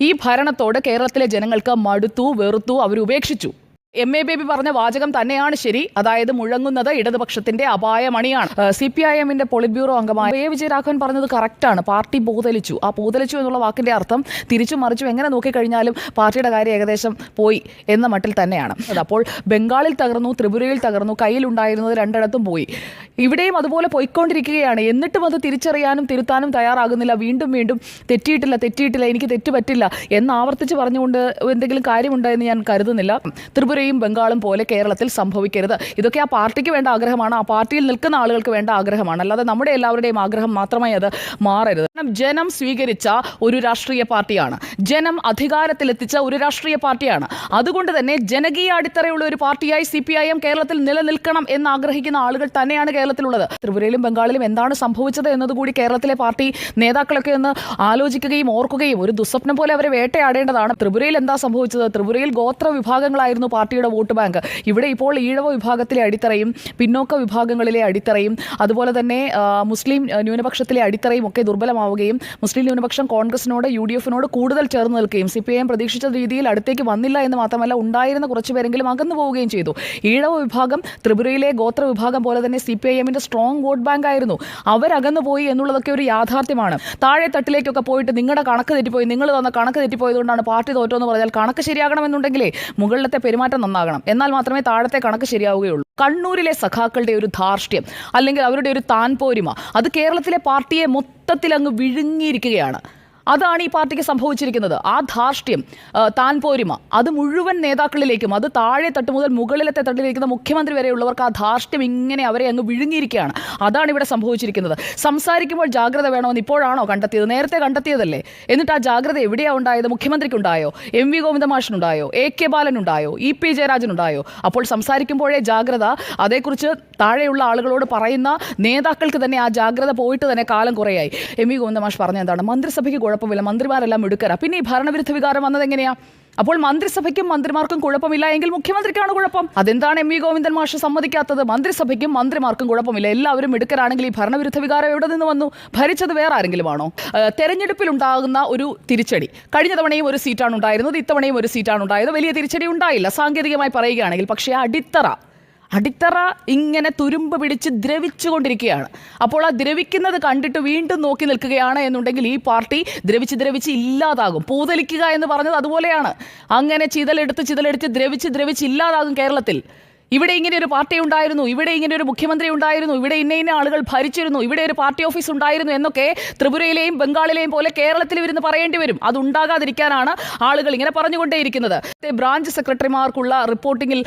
ഈ ഭരണത്തോട് കേരളത്തിലെ ജനങ്ങൾക്ക് മടുത്തു വെറുത്തു അവർ ഉപേക്ഷിച്ചു. എം എ ബേബി പറഞ്ഞ വാചകം തന്നെയാണ് ശരി. അതായത് മുഴങ്ങുന്നത് ഇടതുപക്ഷത്തിന്റെ അപായമണിയാണ്. സി പി ഐ എമ്മിന്റെ പോളിറ്റ് ബ്യൂറോ അംഗമായ എ. വിജയരാഘവൻ പറഞ്ഞത് കറക്റ്റാണ്. പാർട്ടി ബോധലിച്ചു ആ ബോധലിച്ചു എന്നുള്ള വാക്കിന്റെ അർത്ഥം തിരിച്ചു മറിച്ചും എങ്ങനെ നോക്കിക്കഴിഞ്ഞാലും പാർട്ടിയുടെ കാര്യം ഏകദേശം പോയി എന്ന മട്ടിൽ തന്നെയാണ്. അപ്പോൾ ബംഗാളിൽ തകർന്നു ത്രിപുരയിൽ തകർന്നു കയ്യിലുണ്ടായിരുന്നത് രണ്ടിടത്തും പോയി. ഇവിടെയും അതുപോലെ പോയിക്കൊണ്ടിരിക്കുകയാണ്. എന്നിട്ടും അത് തിരിച്ചറിയാനും തിരുത്താനും തയ്യാറാകുന്നില്ല. വീണ്ടും വീണ്ടും തെറ്റിയിട്ടില്ല തെറ്റിയിട്ടില്ല എനിക്ക് തെറ്റ് പറ്റില്ല എന്ന് ആവർത്തിച്ച് പറഞ്ഞുകൊണ്ട് എന്തെങ്കിലും കാര്യമുണ്ടോ എന്ന് ഞാൻ കരുതുന്നില്ല. ത്രിപുരയും ബംഗാളും പോലെ കേരളത്തിൽ സംഭവിക്കരുത്. ഇതൊക്കെ ആ പാർട്ടിക്ക് വേണ്ട ആഗ്രഹമാണ്. ആ പാർട്ടിയിൽ നിൽക്കുന്ന ആളുകൾക്ക് വേണ്ട ആഗ്രഹമാണ്. അല്ലാതെ നമ്മുടെ എല്ലാവരുടെയും ആഗ്രഹം മാത്രമായി അത് മാറരുത്. ജനം സ്വീകരിച്ച ഒരു രാഷ്ട്രീയ പാർട്ടിയാണ്. ജനം അധികാരത്തിലെത്തിച്ച ഒരു രാഷ്ട്രീയ പാർട്ടിയാണ്. അതുകൊണ്ട് തന്നെ ജനകീയ അടിത്തറയുള്ള ഒരു പാർട്ടിയായി സി പി ഐ എം കേരളത്തിൽ നിലനിൽക്കണം എന്ന് ആഗ്രഹിക്കുന്ന ആളുകൾ തന്നെയാണ് കേരളത്തിലുള്ളത്. ത്രിപുരയിലും ബംഗാളിലും എന്താണ് സംഭവിച്ചത് എന്നതുകൂടി കേരളത്തിലെ പാർട്ടി നേതാക്കളൊക്കെ ഒന്ന് ആലോചിക്കുകയും ഓർക്കുകയും ഒരു ദുസ്വപ്നം പോലെ അവരെ വേട്ടയാടേണ്ടതാണ്. ത്രിപുരയിൽ എന്താ സംഭവിച്ചത്? ത്രിപുരയിൽ ഗോത്ര വിഭാഗങ്ങളായിരുന്നു പാർട്ടിയുടെ വോട്ട് ബാങ്ക്. ഇവിടെ ഇപ്പോൾ ഈഴവ വിഭാഗത്തിലെ അടിത്തറയും പിന്നോക്ക വിഭാഗങ്ങളിലെ അടിത്തറയും അതുപോലെ തന്നെ മുസ്ലിം ന്യൂനപക്ഷത്തിലെ അടിത്തറയും ഒക്കെ ദുർബലമാവുകയും മുസ്ലിം ന്യൂനപക്ഷം കോൺഗ്രസിനോട് യു ഡി എഫിനോട് കൂടുതൽ ചേർന്ന് നിൽക്കുകയും സി പി ഐ എം പ്രതീക്ഷിച്ച രീതിയിൽ അടുത്തേക്ക് വന്നില്ല എന്ന് മാത്രമല്ല ഉണ്ടായിരുന്ന കുറച്ച് പേരെങ്കിലും അകന്നു പോവുകയും ചെയ്തു. ഈഴവ വിഭാഗം ത്രിപുരയിലെ ഗോത്ര വിഭാഗം പോലെ തന്നെ സി പി ഐ എമ്മിന്റെ സ്ട്രോങ് വോട്ട് ബാങ്ക് ആയിരുന്നു. അവരകന്നു പോയി എന്നുള്ളതൊക്കെ ഒരു യാഥാർത്ഥ്യമാണ്. താഴെ തട്ടിലേക്കൊക്കെ പോയിട്ട് നിങ്ങളുടെ കണക്ക് തെറ്റിപ്പോയി നിങ്ങൾ തന്ന കണക്ക് തെറ്റിപ്പോയതുകൊണ്ടാണ് പാർട്ടി തോറ്റോ എന്ന് പറഞ്ഞാൽ കണക്ക് ശരിയാകണമെന്നുണ്ടെങ്കിലേ മുകളിലത്തെ പെരുമാറ്റം നന്നാകണം. എന്നാൽ മാത്രമേ താഴത്തെ കണക്ക് ശരിയാവുകയുള്ളൂ. കണ്ണൂരിലെ സഖാക്കളുടെ ഒരു ധാർഷ്ട്യം അല്ലെങ്കിൽ അവരുടെ ഒരു താൻപോരിമ. അത് കേരളത്തിലെ പാർട്ടിയെ മൊത്തത്തിൽ അങ്ങ് വിഴുങ്ങിയിരിക്കുകയാണ്. അതാണ് ഈ പാർട്ടിക്ക് സംഭവിച്ചിരിക്കുന്നത്. ആ ധാർഷ്ട്യം താൻ താൻപോരിമ അത് മുഴുവൻ നേതാക്കളിലേക്കും അത് താഴെ തട്ട് മുതൽ മുകളിലത്തെ തട്ടിലിരിക്കുന്ന മുഖ്യമന്ത്രി വരെയുള്ളവർക്ക് ആ ധാർഷ്ട്യം ഇങ്ങനെ അവരെ അങ്ങ് വിഴുങ്ങിയിരിക്കുകയാണ്. അതാണ് ഇവിടെ സംഭവിച്ചിരിക്കുന്നത്. സംസാരിക്കുമ്പോൾ ജാഗ്രത വേണമെന്ന് ഇപ്പോഴാണോ കണ്ടെത്തിയത്? നേരത്തെ കണ്ടെത്തിയതല്ലേ? എന്നിട്ട് ആ ജാഗ്രത എവിടെയാണ് ഉണ്ടായത്? മുഖ്യമന്ത്രിക്കുണ്ടായോ? എം വി ഗോവിന്ദമാഷനുണ്ടായോ? എ കെ ബാലനുണ്ടായോ? ഇ പി ജയരാജനുണ്ടായോ? അപ്പോൾ സംസാരിക്കുമ്പോഴേ ജാഗ്രത അതേക്കുറിച്ച് താഴെയുള്ള ആളുകളോട് പറയുന്ന നേതാക്കൾക്ക് തന്നെ ആ ജാഗ്രത പോയിട്ട് തന്നെ കാലം കുറയായി. എം വി ഗോവിന്ദമാഷ് പറഞ്ഞ എന്താണ്? മന്ത്രിസഭയ്ക്ക് കുഴപ്പമില്ല. മന്ത്രിമാരെല്ലാം എടുക്കര പിന്നെ ഈ ഭരണവിരുദ്ധ വികാരം വന്നത് എങ്ങനെയാ? അപ്പോൾ മന്ത്രിസഭയ്ക്കും മന്ത്രിമാർക്കും കുഴപ്പമില്ല. എങ്കിൽ മുഖ്യമന്ത്രിക്കാണ് കുഴപ്പം. അതെന്താണ് എം വി ഗോവിന്ദൻ മാഷ് സമ്മതിക്കാത്തത്? മന്ത്രിസഭയ്ക്കും മന്ത്രിമാർക്കും കുഴപ്പമില്ല. എല്ലാവരും എടുക്കരാണെങ്കിൽ ഈ ഭരണവിരുദ്ധ വികാരം എവിടെ നിന്ന് വന്നു? ഭരിച്ചത് വേറെ ആരെങ്കിലും ആണോ തെരഞ്ഞെടുപ്പിൽ ഉണ്ടാകുന്ന ഒരു തിരിച്ചടി. കഴിഞ്ഞ തവണയും ഒരു സീറ്റാണ് ഉണ്ടായിരുന്നത്. ഇത്തവണയും ഒരു സീറ്റാണ് ഉണ്ടായത്. വലിയ തിരിച്ചടി ഉണ്ടായില്ല. സാങ്കേതികമായി പറയുകയാണെങ്കിൽ പക്ഷേ അടിത്തറ അടിത്തറ ഇങ്ങനെ തുരുമ്പ് പിടിച്ച് ദ്രവിച്ചുകൊണ്ടിരിക്കുകയാണ്. അപ്പോൾ ആ ദ്രവിക്കുന്നത് കണ്ടിട്ട് വീണ്ടും നോക്കി നിൽക്കുകയാണ് എന്നുണ്ടെങ്കിൽ ഈ പാർട്ടി ദ്രവിച്ച് ദ്രവിച്ച് ഇല്ലാതാകും. പൂതലിക്കുക എന്ന് പറഞ്ഞത് അതുപോലെയാണ്. അങ്ങനെ ചിതലെടുത്ത് ചിതലെടുത്ത് ദ്രവിച്ച് ദ്രവിച്ച് ഇല്ലാതാകും കേരളത്തിൽ. ഇവിടെ ഇങ്ങനെ ഒരു പാർട്ടി ഉണ്ടായിരുന്നു ഇവിടെ ഇങ്ങനെ ഒരു മുഖ്യമന്ത്രി ഉണ്ടായിരുന്നു ഇവിടെ ഇന്ന ഇന്ന ആളുകൾ ഭരിച്ചിരുന്നു ഇവിടെ ഒരു പാർട്ടി ഓഫീസ് ഉണ്ടായിരുന്നു എന്നൊക്കെ ത്രിപുരയിലെയും ബംഗാളിലെയും പോലെ കേരളത്തിൽ ഇരുന്ന് പറയേണ്ടി വരും. അത് ഉണ്ടാകാതിരിക്കാനാണ് ആളുകൾ ഇങ്ങനെ പറഞ്ഞുകൊണ്ടേയിരിക്കുന്നത്. ബ്രാഞ്ച് സെക്രട്ടറിമാർക്കുള്ള റിപ്പോർട്ടിങ്ങിൽ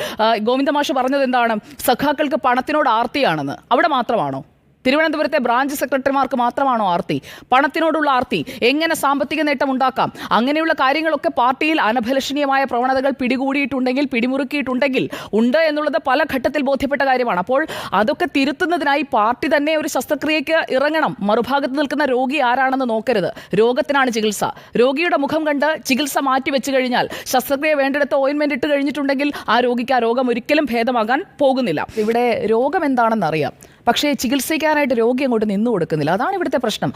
ഗോവിന്ദമാഷ് പറഞ്ഞത് എന്താണ്? സഖാക്കൾക്ക് പണത്തിനോട് ആർത്തിയാണെന്ന്. അവിടെ മാത്രമാണോ? തിരുവനന്തപുരത്തെ ബ്രാഞ്ച് സെക്രട്ടറിമാർക്ക് മാത്രമാണോ ആർത്തി? പണത്തിനോടുള്ള ആർത്തി? എങ്ങനെ സാമ്പത്തിക നേട്ടം ഉണ്ടാക്കാം? അങ്ങനെയുള്ള കാര്യങ്ങളൊക്കെ പാർട്ടിയിൽ അനഭലഷണീയമായ പ്രവണതകൾ പിടികൂടിയിട്ടുണ്ടെങ്കിൽ പിടിമുറുക്കിയിട്ടുണ്ടെങ്കിൽ ഉണ്ട് എന്നുള്ളത് പല ഘട്ടത്തിൽ ബോധ്യപ്പെട്ട കാര്യമാണ്. അപ്പോൾ അതൊക്കെ തിരുത്തുന്നതിനായി പാർട്ടി തന്നെ ഒരു ശസ്ത്രക്രിയയ്ക്ക് ഇറങ്ങണം. മറുഭാഗത്ത് നിൽക്കുന്ന രോഗി ആരാണെന്ന് നോക്കരുത്. രോഗത്തിനാണ് ചികിത്സ. രോഗിയുടെ മുഖം കണ്ട് ചികിത്സ മാറ്റി വെച്ച് കഴിഞ്ഞാൽ ശസ്ത്രക്രിയ വേണ്ടിടത്ത് ഓയിൻമെന്റ് ഇട്ട് കഴിഞ്ഞിട്ടുണ്ടെങ്കിൽ ആ രോഗിക്ക് ആ രോഗം ഒരിക്കലും ഭേദമാകാൻ പോകുന്നില്ല. ഇവിടെ രോഗം എന്താണെന്ന് അറിയാം പക്ഷേ ചികിത്സിക്കാനായിട്ട് രോഗി അങ്ങോട്ട് നിന്നു കൊടുക്കുന്നില്ല. അതാണ് ഇവിടുത്തെ പ്രശ്നം.